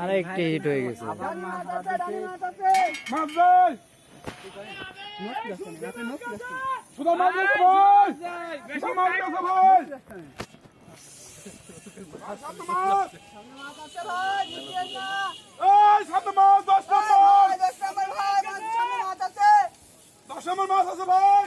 আর একটি হিট হয়ে গেছে। নম্বর। দশ নম্বর মাছ আছে ভাই।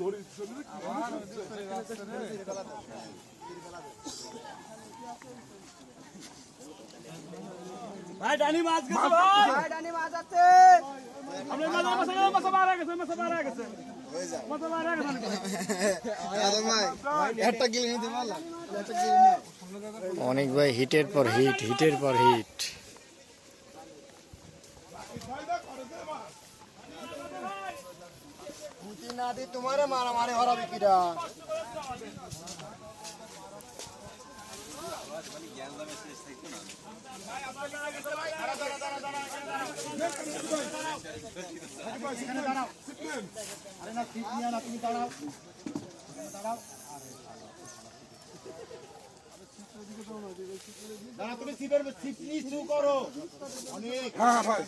ভাই ভাই ডানি মাছ গেছে। ভাই ডানি মাছ আছে। আমরা মাছ মাছ মাছ মারা গেছে মাছ মারা গেছে। মাছ মারা গেছে। একটা গিলে নিতে পারলাম। অনেক ভাই হিটের পর হিট হিটের পর হিট। পুঁতি না দি তোমারে মারামারি হরাবে কিরা? আরে না ঠিক নিয়ে না তুমি দাঁড়াও দাঁড়াও দাঁড়া তুমি সিপের সিপ নিচু করো। অনেক। হ্যাঁ ভাই।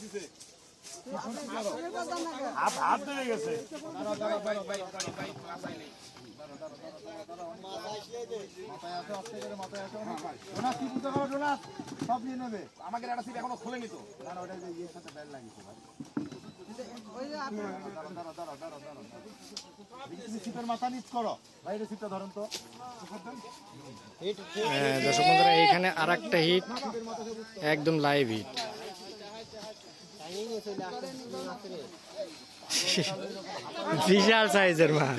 সব নিয়ে নেবে আমাকে একটা সিপ এখনও খোলেনি তো না না ওটা যে ইয়ের সাথে ব্যাড লাগিয়েছে ভাই দাঁড়াও, দাঁড়াও, দাঁড়াও, দাঁড়াও, দাঁড়াও, দাঁড়াও। তুমি সিপের মাথা নিচ করো ভাই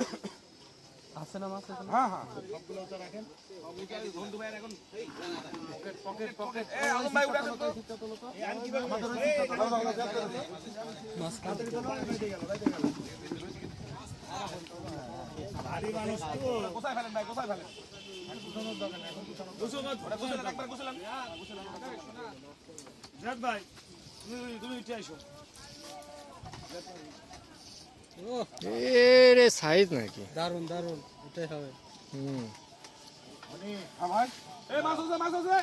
এটা ধরেন তো হ্যাঁ, সাইজের মাছ দাঁড়াও এখানে। এই তো। নাই হ্যাঁ তাই তো। করব। হ্যাঁ হ্যাঁ কোথায় ফেলেন ভাই? কোথায় ফেলেন? ভাই তুমি তুমি উঠে আইসো এ রে সাইজ নাকি? দারুণ দারুণ এটাই হবে। হুম। মাছ আছে মাছ আছে।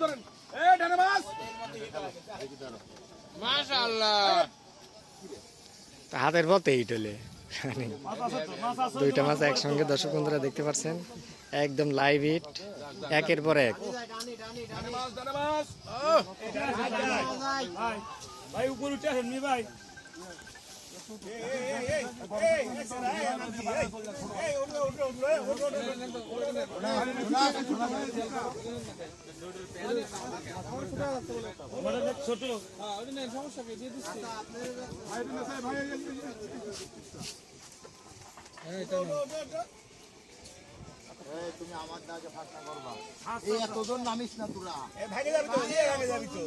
ধরেন। ডানে মাছ। হাতের পথে মানে দুইটা মাছ একসঙ্গে দর্শক বন্ধুরা দেখতে পাচ্ছেন। একদম লাইভ হিট একের পর এক। ভাই উপর উঠে আসেন নি ভাই। ছোট এই, এই, এই, হ্যাঁ এটা নাও। এই তুমি আমার দাগে ফাঁসা করবা। এই এতজন নামিস না তোরা। ভেঙে যাবি তো ভেঙে যাবি তো।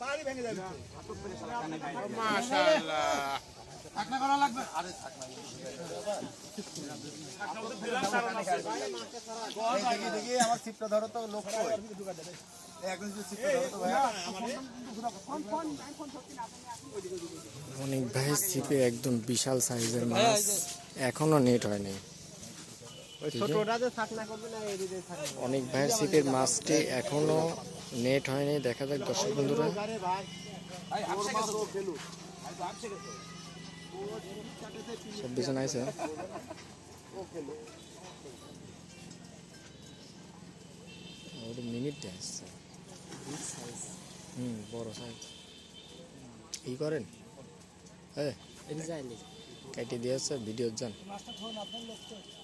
পানি ভেঙে যাবি থাকনা করা লাগবে? আরে থাক দেখি দেখি আমার সিপটা ধরো তো লোক অনেক ভাই ছিপে একদম বিশাল সাইজের মাছ। এখনও নেট হয়নি অনেক ভাইয়ের ছিপের মাছটি এখনও নেট হয়নি দেখা যাক দর্শক বন্ধুরা। ভাই সব পিছনে আছে। মিনিট আসছে হুম বড় সাইজ এই করেন এ কেটে দিয়েছে জন্য রিয়াদ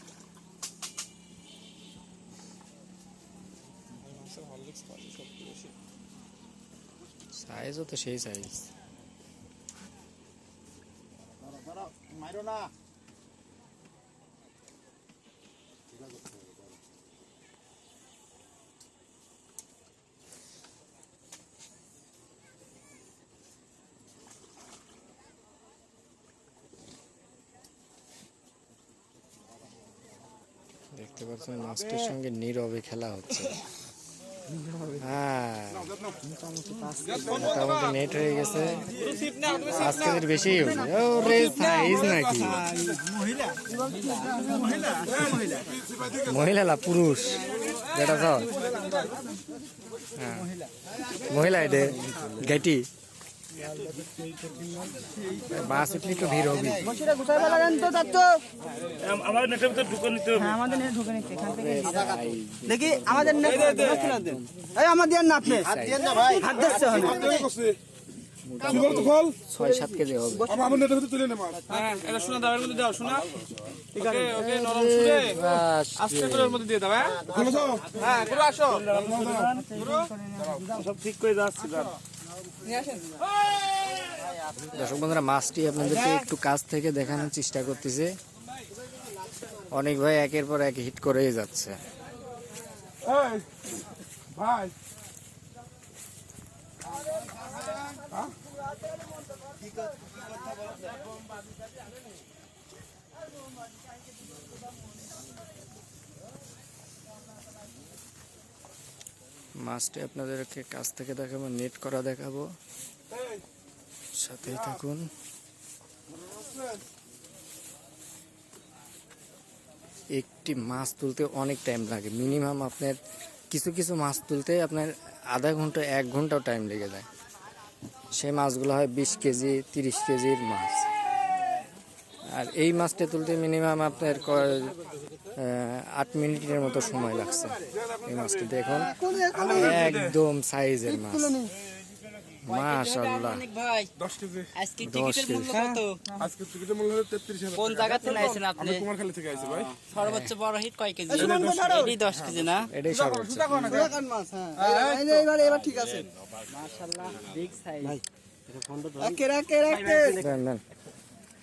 সাইজও তো সেই সাইজ মাইরো না দেখতে পাচ্ছেন মাছটির সঙ্গে নীরবে খেলা হচ্ছে। মোটামুটি নেট হয়ে গেছে। কেজির বেশি ওরে নাকি? মহিলা না পুরুষ? যেটা তো হ্যাঁ। মহিলা এটা গাইটি মাছ উঠলে একটু ভিড় হবে আমার নেটের ভিতরে ঢুকে নিতে হবে আমাদের নেট ঢুকে নিচ্ছে এখান থেকে দেখি আমাদের নেট এই আমার দেন না আপনি হাত দিয়ে না ভাই হাত দিচ্ছে তো খোল ছয় সাত কেজি হবে আমার নেটের ভিতরে তুলে নে মাছ হ্যাঁ এটা শোনা দাও এর মধ্যে দাও শোনা ওকে ওকে নরম সুরে আস্তে করে ওর মধ্যে দিয়ে দাও হ্যাঁ হ্যাঁ পুরো আসো সব ঠিক করে যাচ্ছি দর্শক বন্ধুরা, মাছটি আপনাদেরকে একটু কাছ থেকে দেখানোর চেষ্টা করতেছে। অনেক ভাই একের পর এক হিট করেই যাচ্ছে। ভাই। মাছটি আপনাদেরকে কাছ থেকে দেখাবো নেট করা দেখাবো। সাথেই থাকুন। একটি মাছ তুলতে অনেক টাইম লাগে। মিনিমাম আপনার কিছু কিছু মাছ তুলতে আপনার আধা ঘণ্টা, এক ঘন্টাও টাইম লেগে যায়। সেই মাছগুলো হয় বিশ কেজি, তিরিশ কেজির মাছ। আর এই মাছটা তুলতে মিনিমাম আপনার আট মিনিটের মতো সময় লাগছে এই মাছটি দেখুন। একদম সাইজের মাছ। মাশাল্লাহ দশ কেজি। আজকে টিকিটের মূল্য কত? আজকে টিকিটের মূল্য হলো তেত্রিশ হাজার কোন জায়গা থেকে আইছেন আপনি? আমি কুমারখালী থেকে আইছি ভাই। সর্বোচ্চ বড় হিট কয় কেজি? এটি কেজি। না? এটাই সর্বোচ্চ এবার ঠিক আছে। মাশাআল্লাহ বিগ সাইজ। হ্যাঁ হ্যাঁ ভাই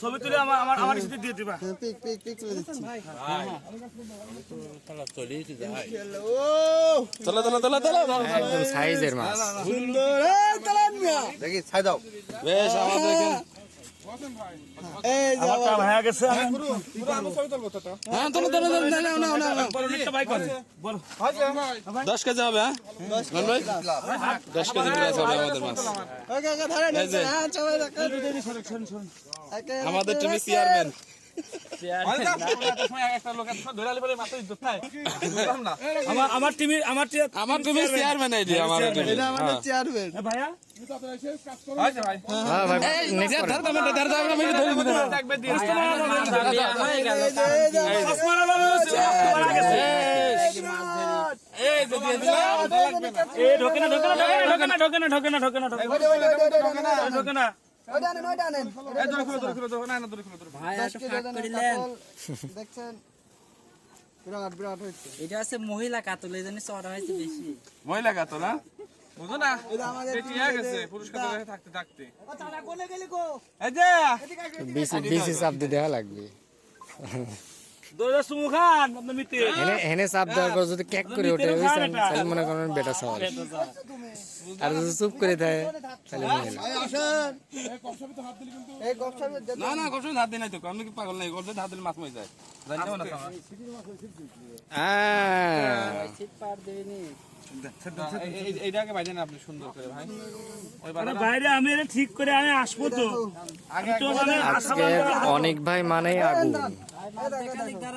ছবি তুলে আমার আমার আমার সাথে দিয়ে দিবা। পিক পিক পিক তুলে দিচ্ছি। চলো চলো চলো চলো। একদম সাইজের মাছ। সুন্দর। তালা মিয়া। দেখি ছাই দাও। বেশ আমাদের দশ কেজি হবে দশ কেজি। আমাদের মাছ। আমাদের টিমের চেয়ারম্যান আমার আমার আমার চেয়ারম্যান আমার এটা আমাদের চেয়ারম্যান ভাইয়া হ্যাঁ ঢোকে না ঢোকে না ঢোকে না ঢোকে না ঢোকে না ঢোকে না ঢোকে না ঢোকে না মহিলা কাতল এই জন্য চড়া বেশি। মহিলা কাতল না? চাপ দিয়ে দেওয়া লাগবে। হেনে চাপ দেওয়ার পর যদি ক্যাক করে ওঠে তাহলে মনে করেন বেটা সওয়াল আর যদি চুপ করে থাকে তাহলে গপসপে না। না গর্জন হাত দিই নাই তো। আমি কি পাগল নাই? গর্জন হাত দিলে মাছ মরে যায়। ভাই মানে অনেক ভাই মানেই আগুন।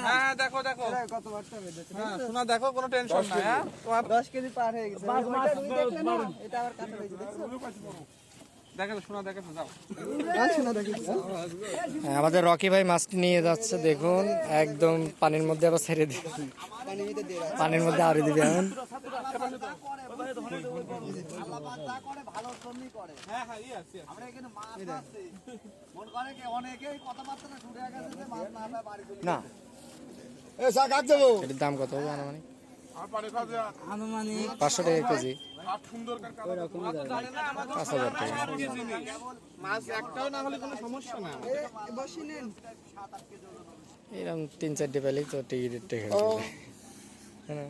হ্যাঁ দেখো দেখো। হ্যাঁ শোনা দেখো কোনো টেনশন নাই দশ কেজি পার হয়ে গেছে। আমাদের রকি ভাই মাছটি নিয়ে যাচ্ছে দেখুন। একদম পানির মধ্যে আবার ছেড়ে দিবে। পানির মধ্যে আরে দিবে এখন হ্যাঁ হ্যাঁ ইয়ে আছে না দাম কত হবে আনুমানিক? আনুমানিক পাঁচশো টাকা কেজি। পাঁচ হাজার টাকা। মাছ একটাও না হলে কোনো সমস্যা না। এ, বসি নেন। এরকম তিন চারটে পেলেই তো টিকিটের টাকা দেবে।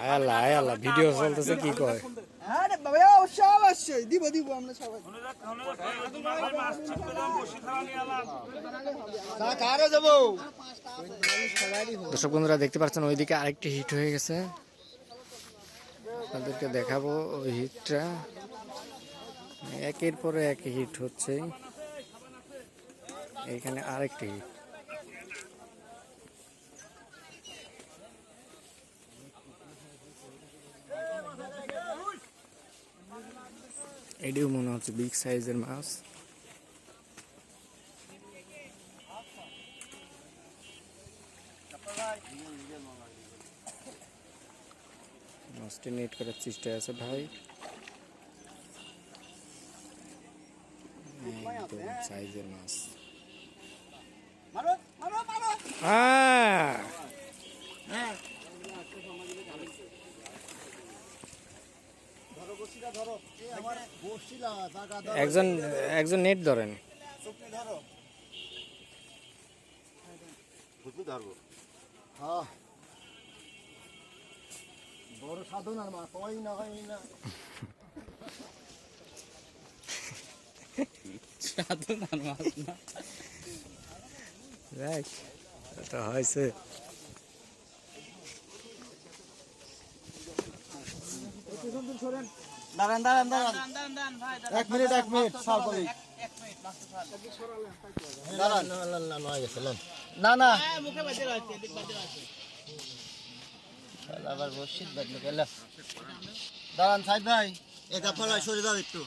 হ্যাঁ। না আয় আল্লাহ ভিডিও চলতেছে কি কয় আরে বাবা অবশ্যই অবশ্যই দিব দিব আমরা সবাই দর্শক বন্ধুরা দেখতে পাচ্ছেন ওইদিকে আরেকটি হিট হয়ে গেছে আপনাদেরকে দেখাবো ওই হিটটা একের পরে এক হিট হচ্ছে এখানে আরেকটি এটিও মনে হচ্ছে বিগ সাইজের মাছ। মাছটি নেট করার চেষ্টায় আছে ভাই। সাইজের মাছ। একজন একজন নেট ধরেন। ধরবো। হ্যাঁ বড় সাধনার মা হয় না হয় না। সাধনার মাছ না। দেখ। এটা হয়েছে। দাঁড়ান দাঁড়ান দাঁড়ান। এক মিনিট এক মিনিট দাঁড়ান। না না না নয় গেছে লন। না না। আবার বসিত বাদলো গেল দাঁড়ান সাইদ ভাই এটা পড়ায় সরে দাও একটু।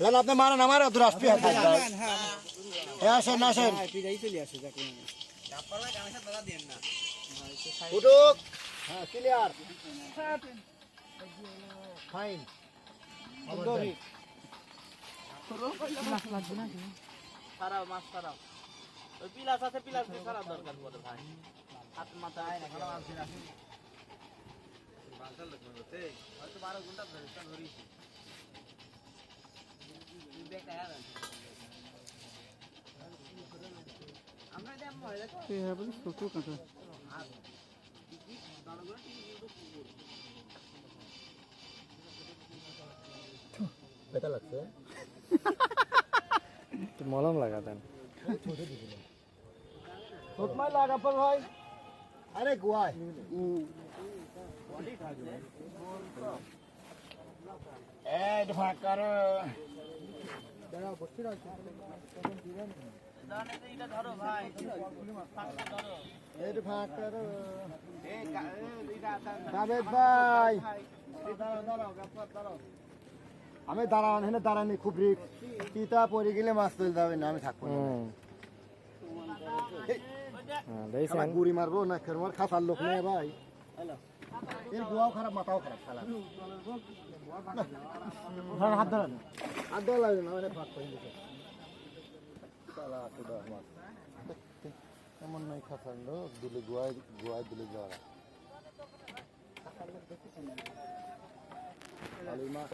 লাল আপনি মারেন আমার হাত আসেন আসেন। উঠুক। হ্যাঁ ক্লিয়ার ফাইন সারাও মাছ সারাও। ওই পিলাস আছে পিলাস দিয়ে সারা দরকার পড়ে ভাই। হাত মাথা আয় না ভালো মাছ রাখি। হয়তো বারো ঘণ্টা ধরে ধরিছি আমরা দেখ মরে দেখো বেটা লাগছে মলম লাগাতেন তোমায় লাগা পর ভাই। আরে গোয়ায় এই ফাঁক করো এটা ধরো ভাই এই ফাঁক করো জাভেদ ভাই। আমি দাঁড়ান হেনে দাঁড়ানি খুব রিক তিতা পড়ে গেলে মাছ তুলতে হবে না আমি থাকব হ্যাঁ, গুড়ি মারবো না খের মার খাতার লোক নেই ভাই। এর গোয়াও খারাপ মাথাও খারাপ খারাপ হাত ধরেন হাত ধরা লাগবে না অনেক ভাগ করে দিতে চালা কুদা আমার এমন নাই লোক দিলে গোয়ায় গোয়ায় দিলে যাওয়া